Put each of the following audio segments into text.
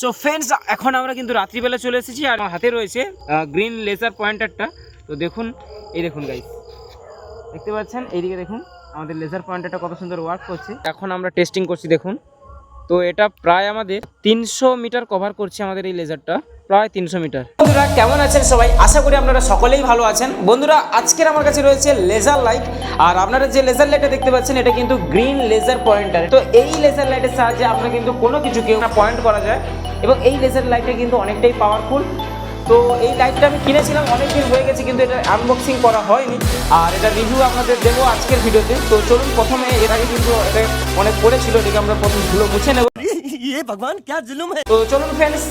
So friends এখন আমরা কিন্তু রাত্রিবেলা চলে এসেছি আর হাতে রয়েছে গ্রিন লেজার পয়েন্টারটা তো দেখুন, এই দেখুন গাইস দেখতে পাচ্ছেন? এইদিকে দেখুন, আমাদের লেজার পয়েন্টারটা কত সুন্দর ওয়ার্ক করছে। এখন আমরা টেস্টিং করছি, দেখুন। তো এটা প্রায় আমাদের তিনশো মিটার কভার করছে আমাদের এই লেজারটা প্রায় তিনশো মিটার। বন্ধুরা, কেমন আছেন সবাই? আশা করি আপনারা সকলেই ভালো আছেন। বন্ধুরা, আজকের আমার কাছে রয়েছে লেজার লাইট আর আপনারা যে লেজার লাইটটা দেখতে পাচ্ছেন, এটা কিন্তু গ্রিন লেজার পয়েন্টার তো এই লেজার লাইটের সাহায্যে আপনারা কিন্তু কোনো কিছুকে পয়েন্ট করা যায়। এবং এই লেজার লাইটটা কিন্তু অনেকটাই পাওয়ারফুল তো এই লাইটটা আমি কিনেছিলাম অনেক দিন হয়ে গেছে কিন্তু এটা আনবক্সিং করা হয়নি। আর এটা রিভিউ আপনাদের দেবো আজকের ভিডিওতে। তো চলুন প্রথমে এর আগে কিন্তু এটা অনেক পড়েছিল এটাকে আমরা প্রথম ধুলো মুছে নেব। ভগবান ক্যা জুলুম তো চলুন ফ্রেন্ডস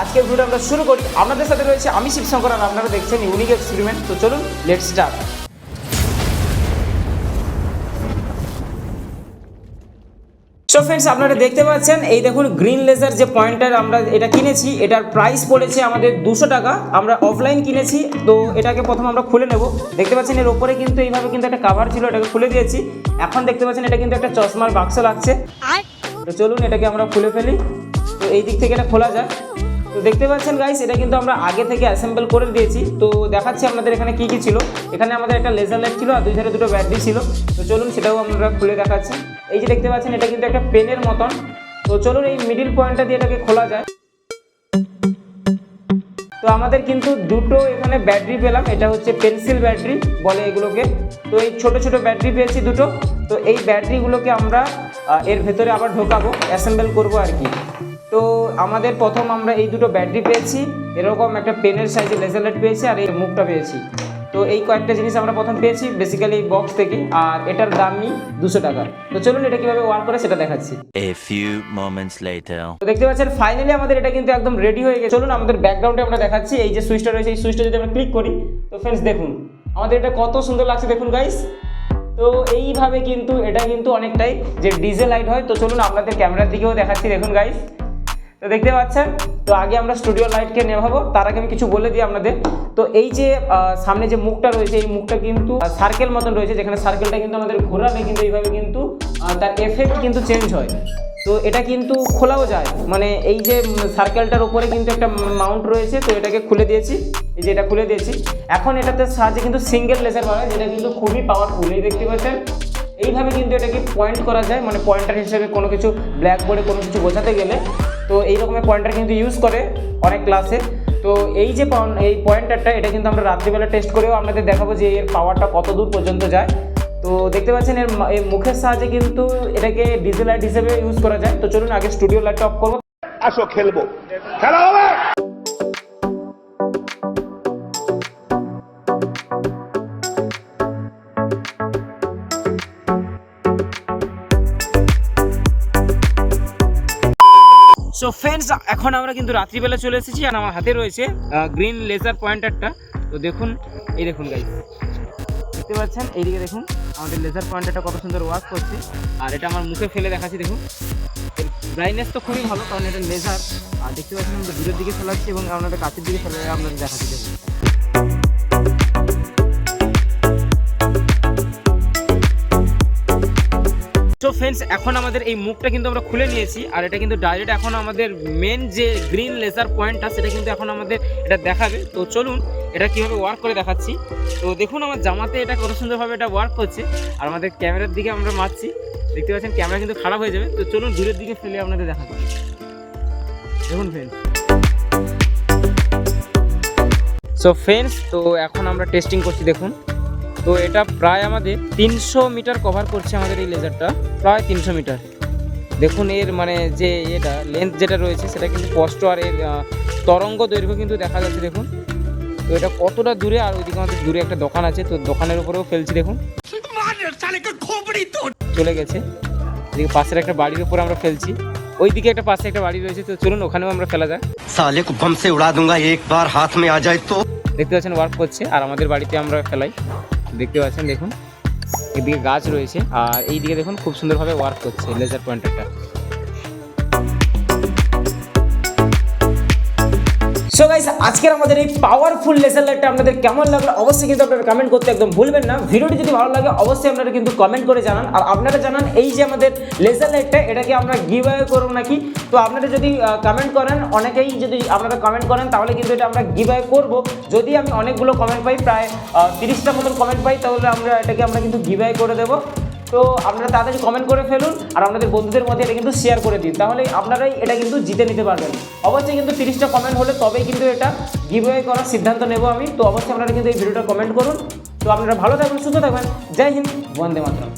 আজকের ভিডিও আমরা শুরু করি। আপনাদের সাথে রয়েছে আমি শিবশঙ্কর আর আপনারা দেখছেন ইউনিক এক্সপেরিমেন্ট তো চলুন লেটস স্টার্ট সো ফ্রেন্ডস আপনারা দেখতে পাচ্ছেন এই দেখুন গ্রিন লেজার যে পয়েন্টার আমরা এটা কিনেছি এটার প্রাইস পড়েছে আমাদের দুশো টাকা। আমরা অফলাইন কিনেছি তো এটাকে প্রথম আমরা খুলে নেব। দেখতে পাচ্ছেন এর ওপরে কিন্তু এইভাবে কিন্তু একটা কাভার ছিল এটাকে খুলে দিয়েছি। এখন দেখতে পাচ্ছেন এটা কিন্তু একটা চশমার বাক্স লাগছে। তো চলুন এটাকে আমরা খুলে ফেলি। তো এই দিক থেকে এটা খোলা যায় তো দেখতে পাচ্ছেন গাইস এটা কিন্তু আমরা আগে থেকে অ্যাসেম্বল করে দিয়েছি। তো দেখাচ্ছি আপনাদের এখানে কি কি ছিল। এখানে আমাদের একটা লেজার লাইট ছিল আর দুই ধারে দুটো ব্যাটারি ছিল। তো চলুন সেটাও আমরা খুলে দেখাচ্ছি। এই যে দেখতে পাচ্ছেন, এটা কিন্তু একটা পেনের মতন। তো চলুন এই মিডিল পয়েন্টটা দিয়ে এটাকে খোলা যায়। তো আমাদের কিন্তু দুটো এখানে ব্যাটারি পেলাম। এটা হচ্ছে পেন্সিল ব্যাটারি বলে এগুলোকে। তো এই ছোট ছোট ব্যাটারি পেয়েছি দুটো। তো এই ব্যাটারিগুলোকে আমরা এর ভেতরে আবার ঢোকাবো অ্যাসেম্বল করব আর কি। তো আমাদের প্রথম আমরা এই দুটো ব্যাটারি পেয়েছি এরকম একটা পেনের সাইজে লেজার লাইট পেয়েছি আর এই মুখটা পেয়েছি। তো এই কয়েকটা জিনিস আমরা প্রথম পেয়েছি বেসিক্যালি বক্স থেকে আর এটার দামই দুশো টাকা। তো চলুন এটা কীভাবে ওয়ার্ক করে সেটা দেখাচ্ছি। Later. তো দেখতে পাচ্ছেন ফাইনালি আমাদের এটা কিন্তু একদম রেডি হয়ে গেছে। চলুন আমাদের ব্যাকগ্রাউন্ডে আমরা দেখাচ্ছি এই যে সুইচটা রয়েছে এই সুইচটা যদি আমরা ক্লিক করি তো ফ্রেন্ডস দেখুন আমাদের এটা কত সুন্দর লাগছে দেখুন গাইস তো এইভাবে কিন্তু এটা কিন্তু অনেকটাই যে ডিজে লাইট হয়। তো চলুন আপনাদের ক্যামেরার দিকেও দেখাচ্ছি দেখুন গাইস তো দেখতে পাচ্ছেন? তো আগে আমরা স্টুডিও লাইটকে নেভাবো, তার আগে আমি কিছু বলে দিই আপনাদের। তো এই যে সামনে যে মুখটা রয়েছে, এই মুখটা কিন্তু সার্কেল মতন রয়েছে, যেখানে সার্কেলটা কিন্তু আমাদের ঘোরালে কিন্তু এইভাবে কিন্তু তার এফেক্ট কিন্তু চেঞ্জ হয়। তো এটা কিন্তু খোলাও যায়। মানে এই যে সার্কেলটার উপরে কিন্তু একটা মাউন্ট রয়েছে, তো এটাকে খুলে দিয়েছি। এই যে এটা খুলে দিয়েছি। এখন এটাতে সাহায্যে কিন্তু সিঙ্গেল করা হয় যেটা কিন্তু খুবই পাওয়ারফুল এই দেখতে পাচ্ছেন? এইভাবে কিন্তু এটাকে পয়েন্ট করা যায় মানে পয়েন্টার হিসেবে কোনো কিছু ব্ল্যাকবোর্ডে কোনো কিছু বোঝাতে গেলে। তো এই রকমের পয়েন্টার কিন্তু ইউজ করে অনেক ক্লাসে তো এই যে এই পয়েন্টারটা এটা কিন্তু আমরা রাত্রিবেলা টেস্ট করেও আপনাদের দেখাবো যে এর পাওয়ারটা কত দূর পর্যন্ত যায়। তো দেখতে পাচ্ছেন এর এই মুখের সাহায্যে কিন্তু এটাকে ডিজেল লাইট হিসেবে ইউজ করা যায়। তো চলুন আগে স্টুডিও লাইটটা অফ করব। আসো, খেলব। খেলা হবে? সো ফ্রেন্ডস এখন আমরা কিন্তু রাত্রিবেলা চলে এসেছি আর আমার হাতে রয়েছে গ্রিন লেজার পয়েন্টারটা তো দেখুন, এই দেখুন গাইজ দেখতে পাচ্ছেন? এইদিকে দেখুন, আমাদের লেজার পয়েন্টারটা কত সুন্দর ওয়ার্ক করছে। আর এটা আমার মুখে ফেলে দেখাচ্ছি, দেখুন। ব্রাইটনেস তো খুবই ভালো, কারণ এটা লেজার আর দেখতে পাচ্ছেন আমরা দূরের দিকে ফেলাচ্ছি এবং আপনাদের কাছের দিকে ফেলে আপনাদের দেখাচ্ছি, দেখুন। তো ফ্রেন্ডস এখন আমাদের এই মুখটা কিন্তু আমরা খুলে নিয়েছি, আর এটা কিন্তু ডাইরেক্ট এখন আমাদের মেন যে গ্রিন লেজার পয়েন্টটা সেটা কিন্তু এখন আমাদের এটা দেখাবে। তো চলুন, এটা কীভাবে ওয়ার্ক করে দেখাচ্ছি। তো দেখুন, আমার জামাতে এটা কত সুন্দরভাবে এটা ওয়ার্ক করছে, আর আমাদের ক্যামেরার দিকে আমরা মারছি। দেখতে পাচ্ছেন, ক্যামেরা কিন্তু খারাপ হয়ে যাবে। তো চলুন দূরের দিকে ফেলে আপনাদের দেখাচ্ছি দেখুন ফ্রেন্ডস সো ফ্রেন্ডস তো এখন আমরা টেস্টিং করছি, দেখুন। তো এটা প্রায় আমাদের তিনশো মিটার কভার করছে আমাদের এই লেজারটা প্রায় তিনশো মিটার। দেখুন এর মানে যে এটা লেন্থ যেটা রয়েছে সেটা কিন্তু স্পষ্ট আর এর তরঙ্গ দৈর্ঘ্য কিন্তু দেখা যাচ্ছে দেখুন। তো এটা কতটা দূরে আর ওইদিকে আমাদের দূরে একটা দোকান আছে তো দোকানের উপরেও ফেলছি দেখুন। চলে গেছে। এদিকে পাশের একটা বাড়ির উপরে আমরা ফেলছি। ওইদিকে একটা পাশে একটা বাড়ি রয়েছে তো চলুন ওখানেও আমরা ফেলা যাক। সালে কো বম উড়া দুঙ্গা একবার হাত মে আ যায় তো দেখতে পাচ্ছেন ওয়ার্ক করছে আর আমাদের বাড়িতে আমরা ফেলাই। দেখতে পাচ্ছেন, দেখুন। এদিকে গাছ রয়েছে, আর এইদিকে দেখুন, খুব সুন্দরভাবে ওয়ার্ক করছে লেজার পয়েন্টারটা সো গাইস আজকের আমাদের এই পাওয়ারফুল লেজার লাইটটা আপনাদের কেমন লাগল অবশ্যই কিন্তু আপনারা কমেন্ট করতে একদম ভুলবেন না। ভিডিওটি যদি ভালো লাগে, অবশ্যই আপনারা কিন্তু কমেন্ট করে জানান। আর আপনারা জানান এই যে আমাদের লেজার লাইটটা এটাকে আমরা গিভ অ্যাওয়ে করব নাকি? তো আপনারা যদি কমেন্ট করেন, অনেকেই যদি আপনারা কমেন্ট করেন, তাহলে কিন্তু এটা আমরা গিভ অ্যাওয়ে করব। যদি আমি অনেকগুলো কমেন্ট পাই, প্রায় তিরিশটা মতন কমেন্ট পাই, তাহলে আমরা এটাকে আমরা কিন্তু গিভ অ্যাওয়ে করে দেবো। তো আপনারা তাড়াতাড়ি কমেন্ট করে ফেলুন আর আপনাদের বন্ধুদের মধ্যে এটা কিন্তু শেয়ার করে দিন। তাহলে আপনারাই এটা কিন্তু জিতে নিতে পারবেন। অবশ্যই কিন্তু তিরিশটা কমেন্ট হলে তবেই কিন্তু এটা গিভওয়ে করার সিদ্ধান্ত নেব আমি। তো অবশ্যই আপনারা কিন্তু এই ভিডিওটা কমেন্ট করুন। তো আপনারা ভালো থাকবেন সুস্থ থাকবেন জয় হিন্দ, বন্দে মাতরম।